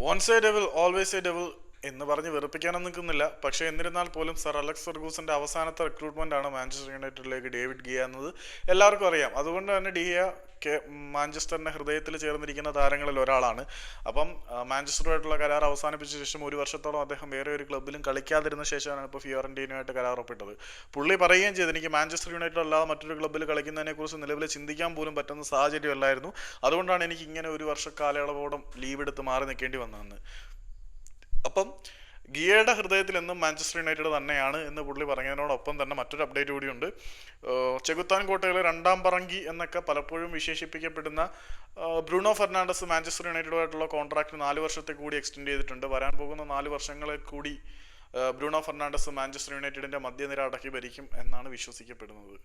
Once a devil always a devil എന്ന് പറഞ്ഞ് വെറുപ്പിക്കാനൊന്നും നിൽക്കുന്നില്ല. പക്ഷേ എന്നിരുന്നാൽ പോലും സർ അലക്സ് ഫെർഗൂസിന്റെ അവസാനത്തെ റിക്രൂട്ട്മെന്റ് ആണ് മാഞ്ചസ്റ്റർ യുണൈറ്റഡിലേക്ക് ഡേവിഡ് ഗിയ എന്നത്. എല്ലാവർക്കും അറിയാം. അതുകൊണ്ട് തന്നെ ഡിയ കെ മാഞ്ചസ്റ്ററിന്റെ ഹൃദയത്തിൽ ചേർന്നിരിക്കുന്ന താരങ്ങളിൽ ഒരാളാണ്. അപ്പം മാഞ്ചസ്റ്ററുമായിട്ടുള്ള കരാർ അവസാനിപ്പിച്ച ശേഷം ഒരു വർഷത്തോളം അദ്ദേഹം വേറെ ഒരു ക്ലബിലും കളിക്കാതിരുന്ന ശേഷമാണ് ഇപ്പോൾ ഫിയോറന്റീനുമായിട്ട് കരാർ ഒപ്പിട്ടത് പുള്ളി പറയുകയും ചെയ്തു എനിക്ക് മാഞ്ചസ്റ്റർ യുണൈറ്റഡ് അല്ലാതെ മറ്റൊരു ക്ലബ്ബിൽ കളിക്കുന്നതിനെക്കുറിച്ച് നിലവിൽ ചിന്തിക്കാൻ പോലും പറ്റുന്ന സാഹചര്യമല്ലായിരുന്നു. അതുകൊണ്ടാണ് എനിക്ക് ഇങ്ങനെ ഒരു വർഷ കാലയളവോളം ലീവ് എടുത്ത് മാറി നിൽക്കേണ്ടി വന്നതെന്ന്. അപ്പം ഗിയയുടെ ഹൃദയത്തിൽ എന്നും മാഞ്ചസ്റ്റർ യുണൈറ്റഡ് തന്നെയാണ് എന്ന് പുള്ളി പറഞ്ഞതിനോടൊപ്പം തന്നെ മറ്റൊരു അപ്ഡേറ്റ് കൂടിയുണ്ട്. ചെകുത്താൻ കോട്ടയിലെ രണ്ടാം പറങ്കി എന്നൊക്കെ പലപ്പോഴും വിശേഷിപ്പിക്കപ്പെടുന്ന ബ്രൂണോ ഫെർണാണ്ടസ് മാഞ്ചസ്റ്റർ യുണൈറ്റഡുമായിട്ടുള്ള കോൺട്രാക്ട് നാല് വർഷത്തെ കൂടി എക്സ്റ്റെൻഡ് ചെയ്തിട്ടുണ്ട്. വരാൻ പോകുന്ന നാല് വർഷങ്ങളെ കൂടി ബ്രൂണോ ഫെർണാണ്ടസ് മാഞ്ചസ്റ്റർ യുണൈറ്റഡിന്റെ മധ്യനിര അടക്കി ഭരിക്കും എന്നാണ് വിശ്വസിക്കപ്പെടുന്നത്.